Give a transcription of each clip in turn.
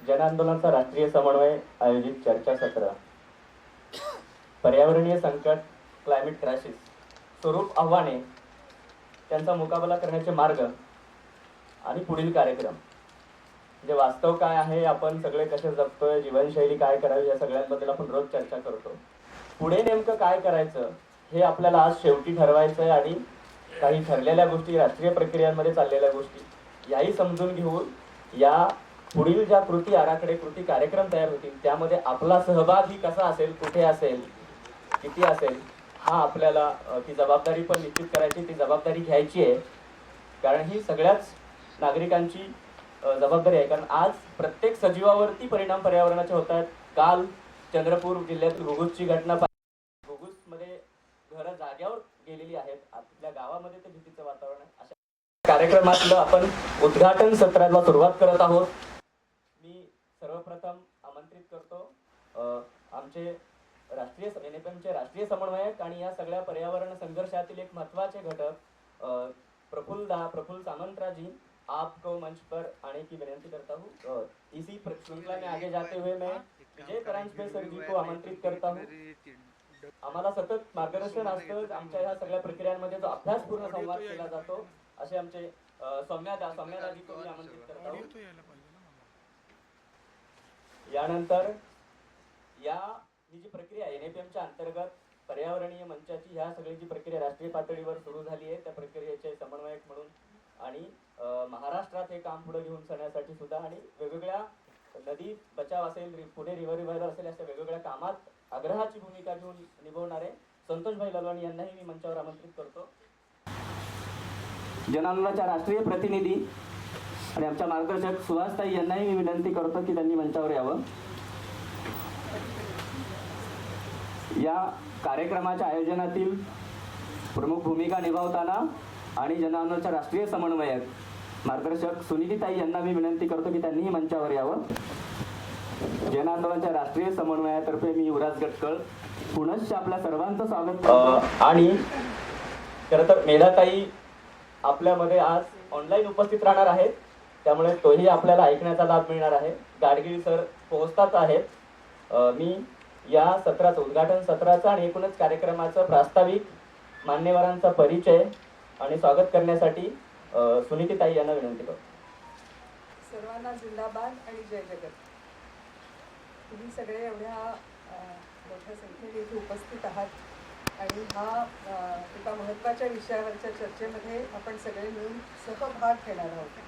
जन आंदोलनाचा राष्ट्रीय समन्वय आयोजित चर्चासत्र पर्यावरणीय संकट क्लायमेट क्रायसिस स्वरूप आव्हाने त्यांचा मुकाबला करण्याचे मार्ग आणि पुढील कार्यक्रम. म्हणजे वास्तव काय आहे आपण सगळे कसे जगतोय जीवनशैली काय करावी या सगळ्यांबद्दल आपण रोज चर्चा करतो. पुढे नेमकं काय करायचं हे आपल्याला आज शेवटी ठरवायचं आहे आणि काही ठरलेल्या गोष्टी राष्ट्रीय प्रक्रियांमध्ये चाललेल्या गोष्टी याही समजून घेऊन या पुढील ज्या कृती आराखडे कृती कार्यक्रम तयार होतील त्यामध्ये आपला सहभाग ही कसा असेल कुठे असेल किती असेल हा आपल्याला ती जबाबदारी पण निश्चित करायची ती जबाबदारी घ्यायची आहे. कारण ही सगळ्याच नागरिकांची जबाबदारी आहे. कारण आज प्रत्येक सजीवावरती परिणाम पर्यावरणाचे होत आहेत काल चंद्रपूर जिल्ह्यातील घुगुसची घटना घुगुसमध्ये घरं जाग्यावर गेलेली आहेत. आपल्या गावामध्ये ते भीतीचं वातावरण आहे. अशा कार्यक्रमातलं आपण उद्घाटन सत्राला सुरुवात करत आहोत मी सर्वप्रथम आमंत्रित करतो अ, आमचे राष्ट्रीय एनएफएमचे म्हणजे राष्ट्रीय समन्वयक आणि या सगळ्या पर्यावरण संघर्षातील एक महत्त्वाचे घटक अ, प्रफुल्ल दा प्रफुल्ल सामंतराजी आपको मंच पर आने की विनंती करता हूँ। इसी श्रृंखला में आगे जाते हुए मैं विजय परांजपे सर जी को आमंत्रित करता हूँ। आम्हाला सतत मार्गदर्शन असतं आमच्या ह्या सगळ्या प्रक्रियांमध्ये जो अभ्यासपूर्ण संवाद केला जातो असे आमचे अ, सौम्यादा सौम्यादाजी को मी आमंत्रित करता हूँ। यानंतर या ही जी प्रक्रिया एन एफ एमच्या अंतर्गत पर्यावरणीय मंचाची ह्या सगळी जी प्रक्रिया राष्ट्रीय पातळीवर सुरू झाली आहे त्या प्रक्रियेचे समन्वयक म्हणून आणि महाराष्ट्रात हे काम पुढे घेऊन जाण्यासाठी सुद्धा आणि वेगवेगळ्या नदी बचाव असेल पुणे पुढे रिव्हर रिव्हायरल असेल अशा वेगवेगळ्या कामात आग्रहाची भूमिका घेऊन निभवणारे संतोषभाई ललवाणी यांनाही मी मंचावर आमंत्रित करतो. जनांदोलनाच्या राष्ट्रीय प्रतिनिधी आणि आमच्या मार्गदर्शक सुहासताई यांनाही मी विनंती करतो की त्यांनी मंचावर यावं. या कार्यक्रमाच्या आयोजनातील प्रमुख भूमिका निभावताना आणि जनआंदोलनाच्या राष्ट्रीय समन्वयक मार्गदर्शक सुनिधीताई यांना मी विनंती करतो की त्यांनीही मंचावर यावं. जन राष्ट्रीय समन्वयातर्फे मी युवराज गटकळ पुनश्च आपल्या सर्वांचं स्वागत आणि खरं तर मेधाताई आपल्यामध्ये आज ऑनलाईन उपस्थित राहणार आहेत. त्यामुळे तोही आपल्याला ऐकण्याचा लाभ मिळणार आहे. गाडगिरी सर पोहोचताच आहेत. मी या सत्राचं उद्घाटन सत्राचा आणि एकूणच कार्यक्रमाचं प्रास्ताविक मान्यवरांचा परिचय आणि स्वागत करण्यासाठी सुनीतीताई यांना विनंती करतो. सर्वांना जिंदाबाद आणि जय जगत. तुम्ही सगळे एवढ्या मोठ्या संख्येने इथे उपस्थित आहात. आणि हा एका महत्त्वाच्या विषयावरच्या चर्चेमध्ये आपण सगळे मिळून सहभाग घेणार आहोत.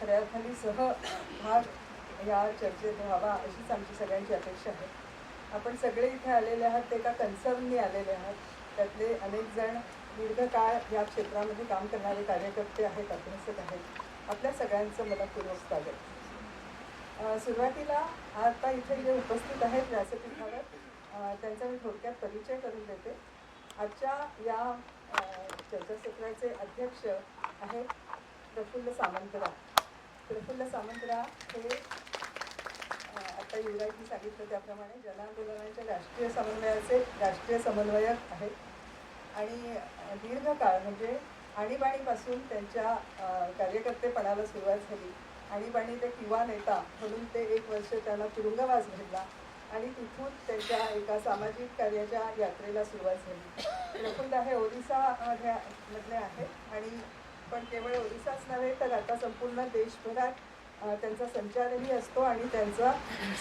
खऱ्या अर्थाने सहभाग या चर्चेत व्हावा अशीच आमची सगळ्यांची अपेक्षा आहे. आपण सगळे इथे आलेले आहात ते एका कन्सर्ननी आलेले आहात. त्यातले अनेक जण दीर्घकाळ या क्षेत्रामध्ये काम करणारे कार्यकर्ते आहेत अभ्यासक आहेत. आपल्या सगळ्यांचं मनपूर्वक स्वागत सुरुवातीला आता इथे जे उपस्थित आहेत व्यासपीठावर त्यांचा मी थोडक्यात परिचय करून देते. आजच्या या चर्चासत्राचे अध्यक्ष आहेत प्रफुल्ल सामंतराव प्रफुल्ल सामंतराव हे आता युवराजनी सांगितलं त्याप्रमाणे जनआंदोलनाच्या राष्ट्रीय समन्वयाचे राष्ट्रीय समन्वयक आहेत. आणि दीर्घकाळ म्हणजे आणीबाणीपासून त्यांच्या कार्यकर्तेपणाला सुरुवात झाली. आणीबाणी ते किंवा नेता म्हणून ते एक वर्ष त्यांना तुरुंगवास घडला आणि तिथून त्यांच्या एका सामाजिक कार्याच्या यात्रेला सुरुवात झाली. प्रफुल्ल हे ओरिसामध्ये मधले आहेत आणि पण केवळ ओरिसाच नव्हे तर आता संपूर्ण देशभरात त्यांचा संचारही असतो आणि त्यांचा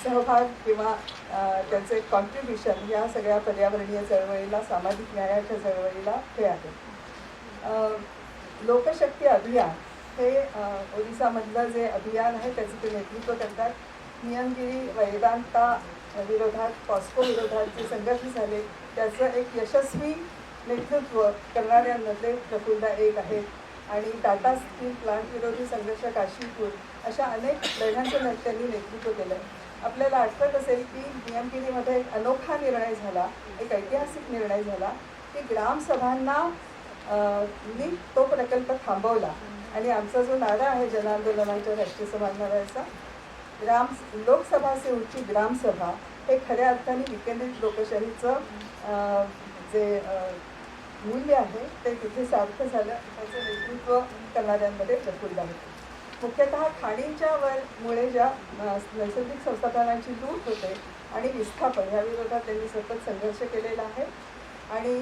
सहभाग किंवा त्यांचे त्यांचं कॉन्ट्रीब्युशन या सगळ्या पर्यावरणीय चळवळीला सामाजिक न्यायाच्या चळवळीला हे आहे. लोकशक्ती अभियान हे ओरिसामधलं जे अभियान आहे त्याचं ते नेतृत्व करतात. नियमगिरी वैदांता विरोधात पॉस्को विरोधात जे संघर्ष झाले त्याचं एक यशस्वी नेतृत्व करणाऱ्यांमध्ये प्रफुल्ला एक आहेत. आणि टाटा स्टील प्लांट विरोधी संघर्ष काशीपूर अशा अनेक लढ्यांचं त्यांनी नेतृत्व केलं आपल्याला आठवत असेल की नियमगिरीमध्ये एक अनोखा निर्णय झाला एक ऐतिहासिक निर्णय झाला की ग्रामसभांना मी तो प्रकल्प थांबवला. आणि आमचा जो नारा आहे जनआंदोलनाच्या राष्ट्रीय समन्वयाचा ग्राम लोकसभा से ग्रामसभा हे खऱ्या अर्थाने विकेंद्रित लोकशाहीचं जे मूल्य आहे ते तिथे सार्थ झालं. त्याचं नेतृत्व करणाऱ्यांमध्ये प्रफुल्ल आहे. मुख्यतः खाणींच्या वर मुळे ज्या नैसर्गिक संसाधनांची लूट होते आणि विस्थापन या विरोधात त्यांनी सतत संघर्ष केलेला आहे. आणि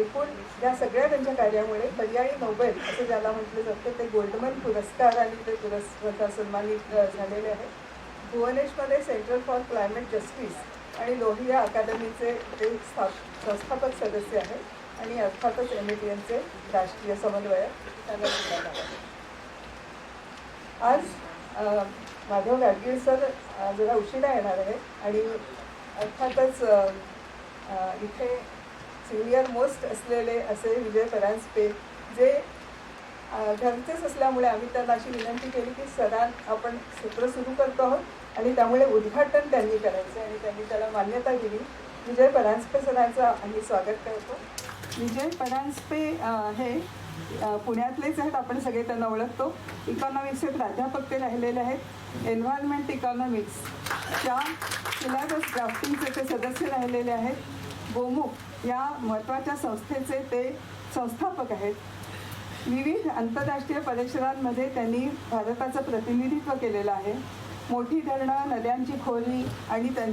एकूण या सगळ्या त्यांच्या कार्यामुळे पर्यायी नोबेल असं ज्याला म्हटलं जातं ते गोल्डमन पुरस्कार आणि ते पुरस्कार सन्मानित झालेले आहेत भुवनेश्वरमध्ये सेंट्रल फॉर क्लायमेट जस्टिस आणि लोहिया अकादमीचे ते स्थाप संस्थापक सदस्य आहेत आणि अर्थातच एम ए टी एमचे राष्ट्रीय समन्वयक. त्यांना आज माधव गाडगीळ सर जरा उशिरा येणार आहे आणि अर्थातच इथे सिनियर मोस्ट असलेले असे विजय परांजपे जे घरचेच असल्यामुळे आम्ही त्यांना अशी विनंती केली की सरां आपण सत्र सुरू करतो आहोत आणि त्यामुळे उद्घाटन त्यांनी करायचं आणि त्यांनी त्याला मान्यता दिली. विजय परांजपे सरांचं आम्ही स्वागत करतो. विजय परांजपे हे पुण्यातलेच आहेत आपण सगळे त्यांना ओळखतो. इकॉनॉमिक्सचे प्राध्यापक ते राहिलेले आहेत. एन्व्हायरमेंट इकॉनॉमिक्सच्या सिलेबस ड्राफ्टिंगचे ते सदस्य राहिलेले आहेत. गोमुख या महत्त्वाच्या संस्थेचे ते संस्थापक आहेत. विविध आंतरराष्ट्रीय परिषदांमध्ये त्यांनी भारताचं प्रतिनिधित्व केलेलं आहे. मोठी धरणं नद्यांची खोली आणि त्यां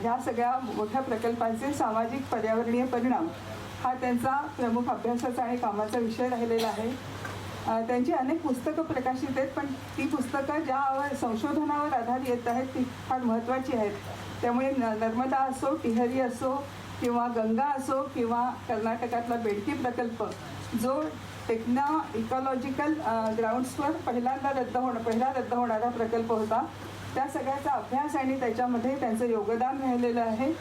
ह्या सगळ्या मोठ्या प्रकल्पांचे सामाजिक पर्यावरणीय परिणाम. हा त्यांचा प्रमुख अभ्यासाचा आणि कामाचा विषय राहिलेला आहे. त्यांची अनेक पुस्तकं प्रकाशित आहेत पण ती पुस्तकं ज्यावर संशोधनावर आधार येत आहेत ती फार महत्त्वाची आहेत. त्यामुळे न नर्मदा असो टिहरी असो किंवा गंगा असो किंवा कर्नाटकातला बेडकी प्रकल्प जो टेक्ना इकॉलॉजिकल ग्राउंड्सवर पहिल्यांदा रद्द होणं पहिला रद्द होणारा प्रकल्प होता. त्या सगळ्याचा अभ्यास आणि त्याच्यामध्ये त्यांचं योगदान राहिलेलं आहे.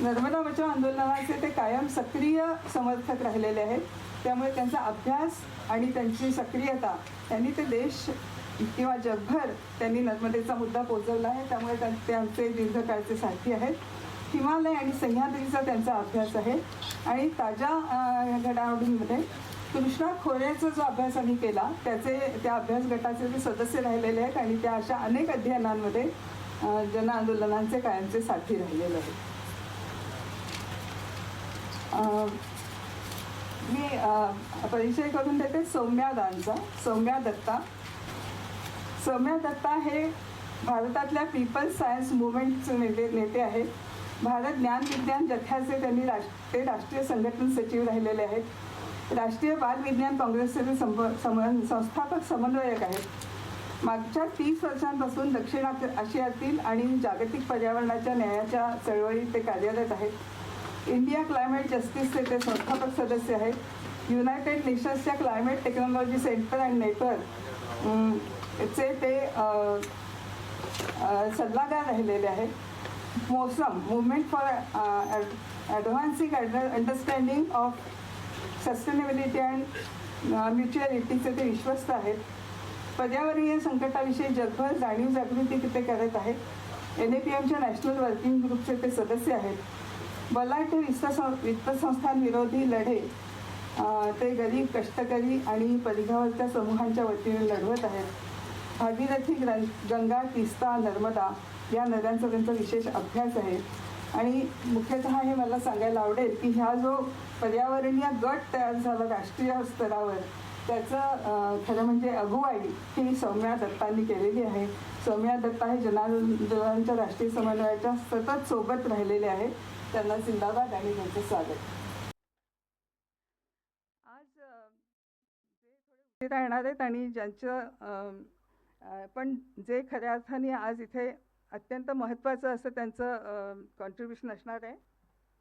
नर्मदा बचाव आंदोलनाचे ते कायम सक्रिय समर्थक राहिलेले आहेत. त्यामुळे त्यांचा अभ्यास आणि त्यांची सक्रियता त्यांनी ते देश किंवा जगभर त्यांनी नर्मदेचा मुद्दा पोचवला आहे. त्यामुळे त्यांचे दीर्घकाळचे साथी आहेत. हिमालय आणि सह्याद्रीचा त्यांचा अभ्यास आहे. आणि ताज्या घडामोडींमध्ये कृष्णा खोऱ्याचा जो अभ्यास आम्ही केला त्याचे त्या अभ्यास गटाचे जे सदस्य राहिलेले आहेत आणि त्या अशा अनेक अध्ययनांमध्ये जन आंदोलनांचे कायमचे साथी राहिलेले आहेत. मी परिचय करून देते सौम्यादांचा सौम्या दत्ता. सौम्या दत्ता हे भारतातल्या पीपल्स सायन्स मुवमेंटचे नेते नेते आहेत. भारत ज्ञान विज्ञान जथ्याचे त्यांनी राष्ट्र ते राष्ट्रीय संघटन सचिव राहिलेले आहेत. राष्ट्रीय बाल विज्ञान काँग्रेसचे ते संप सम संस्थापक समन्वयक आहेत. मागच्या तीस वर्षांपासून दक्षिण आशियातील आणि जागतिक पर्यावरणाच्या न्यायाच्या चळवळीत ते कार्यरत आहेत. इंडिया क्लायमेट जस्टिसचे ते संस्थापक सदस्य आहेत. युनायटेड नेशन्सच्या climate technology centre and network चे ते सल्लागार राहिलेले आहेत. MOSAM movement for advancing understanding of sustainability and म्युच्युअलिटीचे ते विश्वस्त आहेत. पर्यावरणीय संकटाविषयी जगभर जाणीव जागृती तिथे करत आहेत. एन ए पी एमच्या नॅशनल वर्किंग ग्रुपचे ते सदस्य आहेत. बलाढ्य वित्त सं वित्त संस्थांविरोधी लढे ते गरीब कष्टकरी आणि परिघावरच्या समूहांच्या वतीने लढवत आहेत. भागीरथी ग्रं गंगा तिस्ता नर्मदा या नद्यांचा त्यांचा विशेष अभ्यास आहे. आणि मुख्यतः हे मला सांगायला आवडेल की ह्या जो पर्यावरणीय गट तयार झाला राष्ट्रीय स्तरावर त्याचं खरं म्हणजे अगुवाई ही सौम्या दत्तांनी केलेली आहे. सौम्या दत्ता हे जनांदोलनांच्या राष्ट्रीय समन्वयाच्या सतत सोबत राहिलेले आहेत. त्यांना जिंदाबाद आणि त्यांचं स्वागत. आज जे थोडे उशिरा येणार आहेत आणि ज्यांचं पण जे खऱ्या अर्थाने आज इथे अत्यंत महत्त्वाचं असं त्यांचं कॉन्ट्रीब्युशन असणार आहे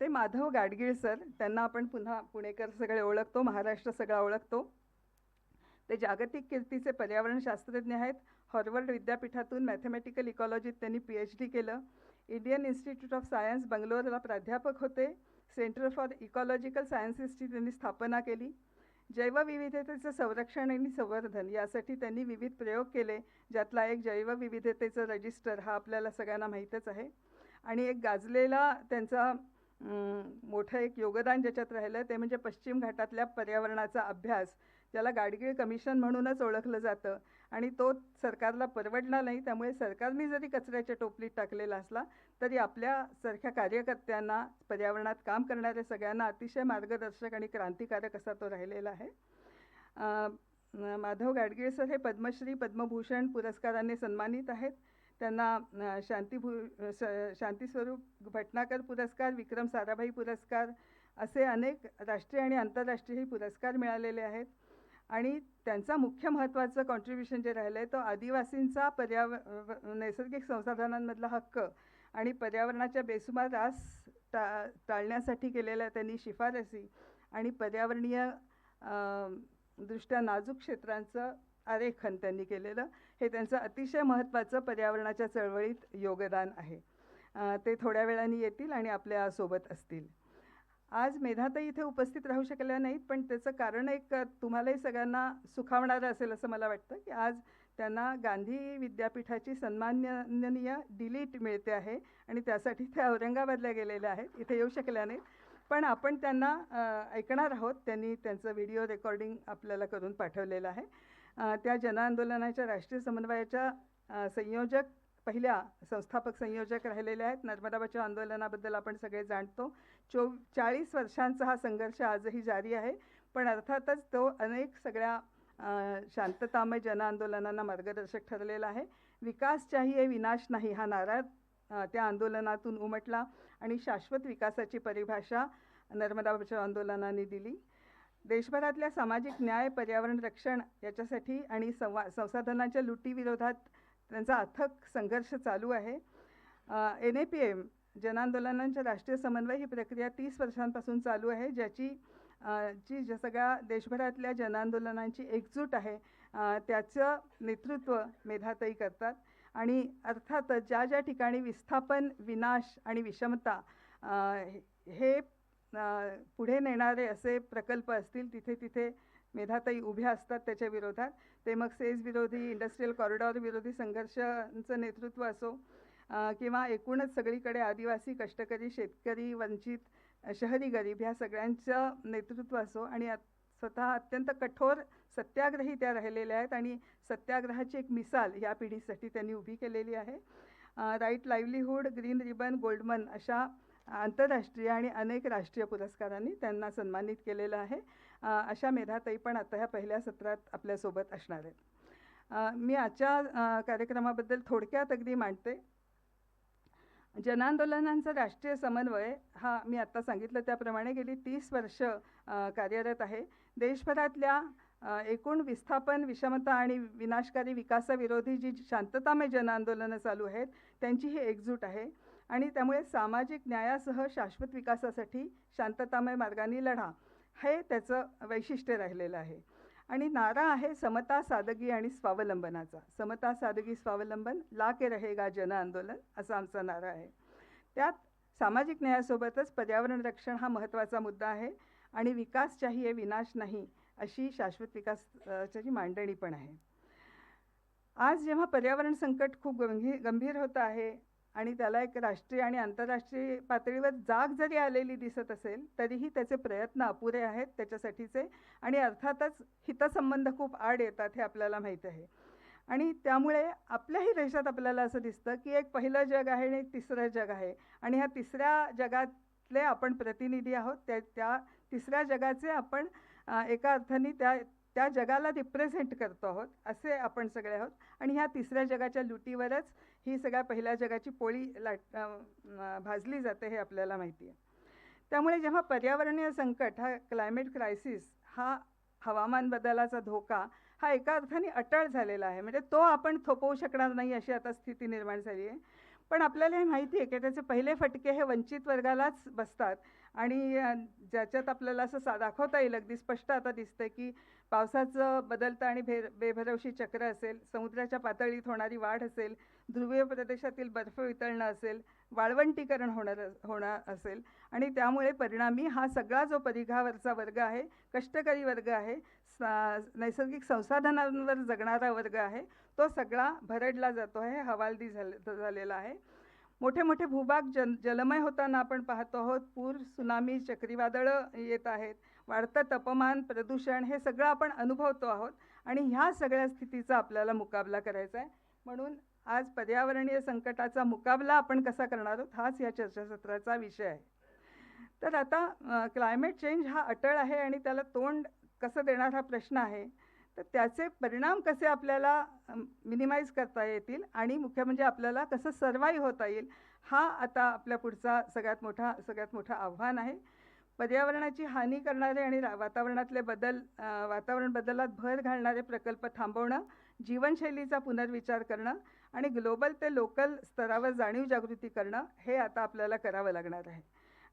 ते माधव गाडगीळ सर. त्यांना आपण पुन्हा पुणेकर सगळे ओळखतो महाराष्ट्र सगळा ओळखतो. ते जागतिक कीर्तीचे पर्यावरण शास्त्रज्ञ आहेत. हॉर्वर्ड विद्यापीठातून मॅथमॅटिकल इकॉलॉजीत त्यांनी पी एच डी केलं. इंडियन इन्स्टिट्यूट ऑफ सायन्स बंगलोरला प्राध्यापक होते. सेंटर फॉर इकॉलॉजिकल सायन्सेसची त्यांनी स्थापना केली. जैवविविधतेचं संरक्षण आणि संवर्धन यासाठी त्यांनी विविध प्रयोग केले ज्यातला एक जैवविविधतेचं रजिस्टर हा आपल्याला सगळ्यांना माहीतच आहे. आणि एक गाजलेला त्यांचा मोठं एक योगदान ज्याच्यात राहिलं ते म्हणजे पश्चिम घाटातल्या पर्यावरणाचा अभ्यास ज्याला गाडगीळ कमिशन म्हणूनच ओळखलं जातं. आणि तो सरकारला परवडला नाही. त्यामुळे सरकारने जरी कचऱ्याच्या टोपलीत टाकलेला असला तरी आपल्यासारख्या कार्यकर्त्यांना पर्यावरणात काम करणाऱ्या सगळ्यांना अतिशय मार्गदर्शक आणि क्रांतिकारक असा तो राहिलेला आहे. माधव गाडगीळ सर हे पद्मश्री पद्मभूषण पुरस्काराने सन्मानित आहेत. त्यांना शांतीभू श- शांतीस्वरूप भटनाकर पुरस्कार विक्रम साराभाई पुरस्कार असे अनेक राष्ट्रीय आणि आंतरराष्ट्रीय पुरस्कार मिळालेले आहेत. आणि त्यांचा मुख्य महत्त्वाचं कॉन्ट्रीब्युशन जे राहिलं आहे तो आदिवासींचा पर्याव नैसर्गिक संसाधनांमधला हक्क आणि पर्यावरणाच्या बेसुमार रास टा टाळण्यासाठी केलेल्या त्यांनी शिफारसी आणि पर्यावरणीय दृष्ट्या नाजूक क्षेत्रांचं आरेखन त्यांनी केलेलं. हे त्यांचं अतिशय महत्त्वाचं पर्यावरणाच्या चळवळीत योगदान आहे. ते थोड्या वेळाने येतील आणि आपल्यासोबत असतील. आज मेधाताई इथे उपस्थित राहू शकल्या नाहीत पण त्याचं कारण एक तुम्हालाही सगळ्यांना सुखावणारं असेल असं मला वाटतं की आज त्यांना गांधी विद्यापीठाची सन्माननीय डिलीट मिळते आहे आणि त्यासाठी ते औरंगाबादला गेलेल्या आहेत इथे येऊ शकल्या नाहीत. पण आपण त्यांना ऐकणार आहोत त्यांनी त्यांचं व्हिडिओ रेकॉर्डिंग आपल्याला करून पाठवलेलं आहे. त्या जनआंदोलनाच्या राष्ट्रीय समन्वयाच्या संयोजक पहिल्या संस्थापक संयोजक राहिलेल्या आहेत. नर्मदा बचाव आंदोलनाबद्दल आपण सगळे जाणतो. चो चाळीस वर्षांचा हा संघर्ष आजही जारी आहे. पण अर्थातच तो अनेक सगळ्या शांततामय जनआंदोलनांना मार्गदर्शक ठरलेला आहे. विकास चाहिये विनाश नाही हा नारा त्या आंदोलनातून उमटला आणि शाश्वत विकासाची परिभाषा नर्मदा बचाव आंदोलनाने दिली. देशभरातल्या सामाजिक न्याय पर्यावरण रक्षण याच्यासाठी आणि संवा संसाधनांच्या लुटीविरोधात त्यांचा अथक संघर्ष चालू आहे. एन ए पी एम जनआंदोलनांच्या राष्ट्रीय समन्वय ही प्रक्रिया तीस वर्षांपासून चालू आहे ज्याची जी ज्या सगळ्या देशभरातल्या जनआंदोलनांची एकजूट आहे त्याचं नेतृत्व मेधाताई करतात. आणि अर्थातच ज्या ज्या ठिकाणी विस्थापन विनाश आणि विषमता हे- हे पुढे नेणारे असे प्रकल्प असतील तिथे तिथे मेधाताई उभ्या असतात त्याच्या विरोधात. ते मग सेज विरोधी इंडस्ट्रीयल कॉरिडॉर विरोधी संघर्षांचं नेतृत्व असो किंवा एकूणच सगळीकडे आदिवासी कष्टकरी शेतकरी वंचित शहरी गरीब ह्या सगळ्यांचं नेतृत्व असो आणि स्वतः अत्यंत कठोर सत्याग्रही त्या राहिलेल्या आहेत आणि सत्याग्रहाची एक मिसाल या पिढीसाठी त्यांनी उभी केलेली आहे. Right livelihood green ribbon Goldman अशा आंतरराष्ट्रीय आणि अनेक राष्ट्रीय पुरस्कारांनी त्यांना सन्मानित केलेलं आहे. अशा मेधाताई पण आता ह्या पहिल्या सत्रात आपल्यासोबत असणार आहेत. मी आजच्या कार्यक्रमाबद्दल थोडक्यात अगदी मांडते. जनांदोलनांचा राष्ट्रीय समन्वय हा मी आत्ता सांगितलं त्याप्रमाणे गेली तीस वर्ष कार्यरत आहे. देशभरातल्या एकूण विस्थापन विषमता आणि विनाशकारी विकासाविरोधी जी शांततामय जनआंदोलनं चालू आहेत त्यांची ही एकजूट आहे. आणि त्यामुळे सामाजिक न्यायासह शाश्वत विकासासाठी शांततामय मार्गाने लढा. हे त्याचं वैशिष्ट्य राहिलेलं आहे. आणि नारा आहे समता सादगी आणि स्वावलंबनाचा. समता सादगी स्वावलंबन ला के रहेगा जन आंदोलन असा आमचा नारा आहे. त्यात सामाजिक न्यायासोबतच पर्यावरण रक्षण हा महत्त्वाचा मुद्दा आहे आणि विकास चाहिए विनाश नाही अशी शाश्वत विकासाची मांडणी पण आहे. आज जेव्हा पर्यावरण संकट खूप गंभीर गंभीर होतं आहे आणि त्याला एक राष्ट्रीय आणि आंतरराष्ट्रीय पातळीवर जाग जरी आलेली दिसत असेल तरीही त्याचे प्रयत्न अपुरे आहेत त्याच्यासाठीचे आणि अर्थातच हितसंबंध खूप आड येतात हे आपल्याला माहीत आहे. आणि त्यामुळे आपल्याही देशात आपल्याला असं दिसतं की एक पहिलं जग आहे आणि एक तिसरं जग आहे. आणि ह्या तिसऱ्या जगातले आपण प्रतिनिधी आहोत त्या त्या तिसऱ्या जगाचे आपण एका अर्थाने त्या त्या जगाला रिप्रेझेंट करतो आहोत असे आपण सगळे आहोत. आणि ह्या तिसऱ्या जगाच्या लुटीवरच ही सगळ्या पहिल्या जगाची पोळी लाट भाजली जाते हे आपल्याला माहिती आहे. त्यामुळे जेव्हा पर्यावरणीय संकट हा क्लायमेट क्रायसिस हा हवामान बदलाचा धोका हा एका अर्थाने अटळ झालेला आहे. म्हणजे तो आपण थोपवू शकणार नाही अशी आता स्थिती निर्माण झाली आहे. पण आपल्याला हे माहिती आहे की त्याचे पहिले फटके हे वंचित वर्गालाच बसतात आणि ज्याच्यात आपल्याला असं सा दाखवता येईल अगदी स्पष्ट आता दिसतंय की पावसाचं बदलतं आणि भे बेभरवशी चक्र असेल समुद्राच्या पातळीत होणारी वाढ असेल ध्रुवीय प्रदेशातील बर्फ वितळणं असेल वाळवंटीकरण होणार होणार असेल आणि त्यामुळे परिणामी हा सगळा जो परिघावरचा वर्ग आहे कष्टकरी वर्ग आहे सा नैसर्गिक संसाधनांवर जगणारा वर्ग आहे तो सगळा भरडला जातो आहे हवालदी झाले झालेला आहे. मोठे मोठे भूभाग जल जलमय होताना आपण पाहतो आहोत पूर सुनामी चक्रीवादळं येत आहेत वाढतं तापमान प्रदूषण हे सगळं आपण अनुभवतो आहोत आणि ह्या सगळ्या स्थितीचा आपल्याला मुकाबला करायचा आहे. म्हणून आज पर्यावरणीय संकटाचा मुकाबला आपण कसा करणार आहोत हाच या चर्चासत्राचा विषय आहे. तर आता क्लायमेट चेंज हा अटळ आहे आणि त्याला तोंड कसं देणार हा प्रश्न आहे. तर त्याचे परिणाम कसे आपल्याला मिनिमाइज करता येतील आणि मुख्य म्हणजे आपल्याला कसं सर्वाईव्ह होता येईल हा आता आपल्या पुढचा सगळ्यात मोठा सगळ्यात मोठं आव्हान आहे. पर्यावरणाची हानी करणारे आणि वातावरणातले बदल वातावरण बदलात भर घालणारे प्रकल्प थांबवणं जीवनशैलीचा पुनर्विचार करणं आणि ग्लोबल ते लोकल स्तरावर जाणीव जागृती करणं हे आता आपल्याला करावं लागणार आहे.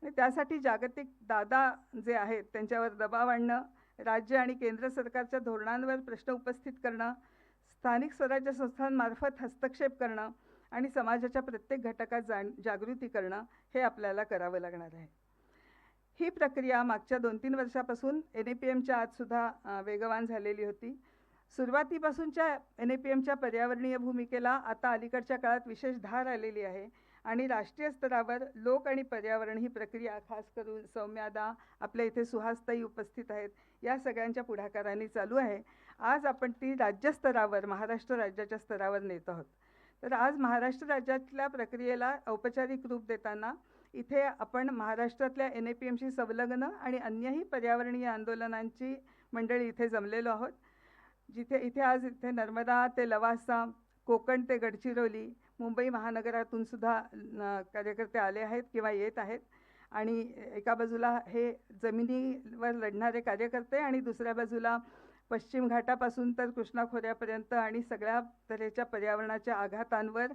आणि त्यासाठी जागतिक दादा जे आहेत त्यांच्यावर दबाव आणणं राज्य आणि केंद्र सरकारच्या धोरणांवर प्रश्न उपस्थित करणं स्थानिक स्वराज्य संस्थांमार्फत हस्तक्षेप करणं आणि समाजाच्या प्रत्येक घटकात जाण जागृती करणं हे आपल्याला करावं लागणार आहे. ही प्रक्रिया मागच्या दोन तीन वर्षापासून एन ए पी एमच्या आतसुद्धा वेगवान झालेली होती. सुरुवातीपासूनच्या एन ए पी एमच्या पर्यावरणीय भूमिकेला आता अलीकडच्या काळात विशेष धार आलेली आहे आणि राष्ट्रीय स्तरावर लोक आणि पर्यावरण ही प्रक्रिया खास करून सौम्यादा आपल्या इथे सुहासताई उपस्थित आहेत या सगळ्यांच्या पुढाकाराने चालू आहे. आज आपण ती राज्यस्तरावर महाराष्ट्र राज्याच्या स्तरावर नेत आहोत. तर आज महाराष्ट्र राज्यातल्या प्रक्रियेला औपचारिक रूप देताना इथे आपण महाराष्ट्रातल्या एन ए पी एमशी संलग्न आणि अन्यही पर्यावरणीय आंदोलनांची मंडळी इथे जमलेलो आहोत. जिथे इथे आज इथे नर्मदा ते लवासा कोकण ते गडचिरोली मुंबई महानगरातून सुद्धा कार्यकर्ते आले आहेत किंवा येत आहेत. आणि एका बाजूला हे जमिनीवर लढणारे कार्यकर्ते आणि दुसऱ्या बाजूला पश्चिम घाटापासून तर कृष्णा खोऱ्यापर्यंत आणि सगळ्या तऱ्हेच्या पर्यावरणाच्या आघातांवर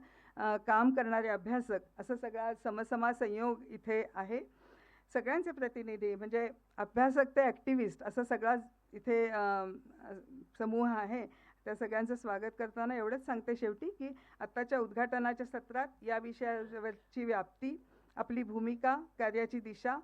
काम करणारे अभ्यासक असं सगळा समसमा संयोग इथे आहे. सगळ्यांचे प्रतिनिधी म्हणजे अभ्यासक ते ॲक्टिव्हिस्ट असं सगळा इथे समूह आहे. त्या सगळ्यांचं स्वागत करताना एवढंच सांगते शेवटी की आत्ताच्या उद्घाटनाच्या सत्रात या विषयावरची व्याप्ती आपली भूमिका कार्याची दिशा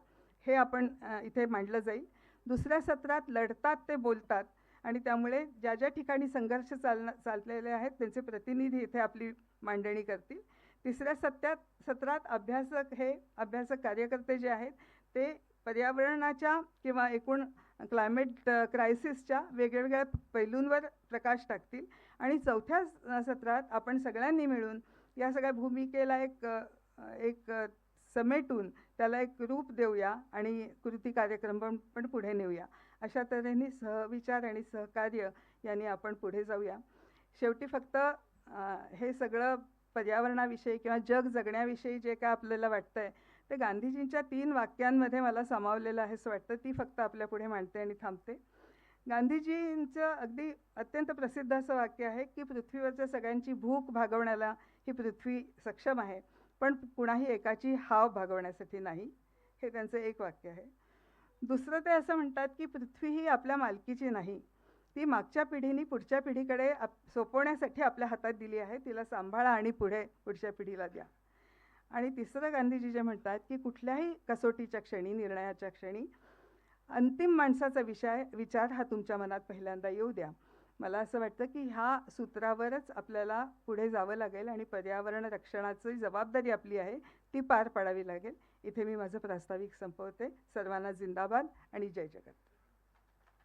हे आपण इथे मांडलं जाईल. दुसऱ्या सत्रात लढतात ते बोलतात आणि त्यामुळे ज्या ज्या ठिकाणी संघर्ष चालना चाललेले आहेत त्यांचे प्रतिनिधी इथे आपली मांडणी करतील. तिसऱ्या सत्यात सत्रात अभ्यासक हे अभ्यासक कार्यकर्ते जे आहेत ते पर्यावरणाच्या किंवा एकूण क्लायमेट क्रायसिसच्या वेगवेगळ्या पैलूंवर प्रकाश टाकतील. आणि चौथ्या सत्रात आपण सगळ्यांनी मिळून या सगळ्या भूमिकेला एक एक समेटून त्याला एक रूप देऊया आणि कृती कार्यक्रम पण पण पुढे नेऊया. अशा तऱ्हेने सहविचार आणि सहकार्य यांनी आपण पुढे जाऊया. शेवटी फक्त हे सगळं पर्यावरणाविषयी किंवा जग जगण्याविषयी जे काय आपल्याला वाटतं आहे ते गांधीजींच्या तीन वाक्यांमध्ये मला सामावलेलं आहे असं वाटतं. ती फक्त आपल्या पुढे मांडते आणि थांबते. गांधीजींचं अगदी अत्यंत प्रसिद्ध असं वाक्य आहे की पृथ्वीवरच्या सगळ्यांची भूक भागवण्याला ही पृथ्वी सक्षम आहे पण कुणाही एकाची हाव भागवण्यासाठी नाही. हे त्यांचं एक वाक्य आहे. दुसरं ते असं म्हणतात की पृथ्वी ही आपल्या मालकीची नाही. ती मागच्या पिढीने पुढच्या पिढीकडे आप सोपवण्यासाठी आपल्या हातात दिली आहे. तिला सांभाळा आणि पुढे पुढच्या पिढीला द्या. आणि तिसरं गांधीजी जे म्हणतात की कुठल्याही कसोटीच्या क्षणी निर्णयाच्या क्षणी अंतिम माणसाचा विषय विचार हा तुमच्या मनात पहिल्यांदा येऊ द्या. मला असं वाटतं की ह्या सूत्रावरच आपल्याला पुढे जावं लागेल आणि पर्यावरण रक्षणाची जबाबदारी आपली आहे ती पार पाडावी लागेल. इथे मी माझं प्रास्ताविक संपवते. सर्वांना जिंदाबाद आणि जय जगत.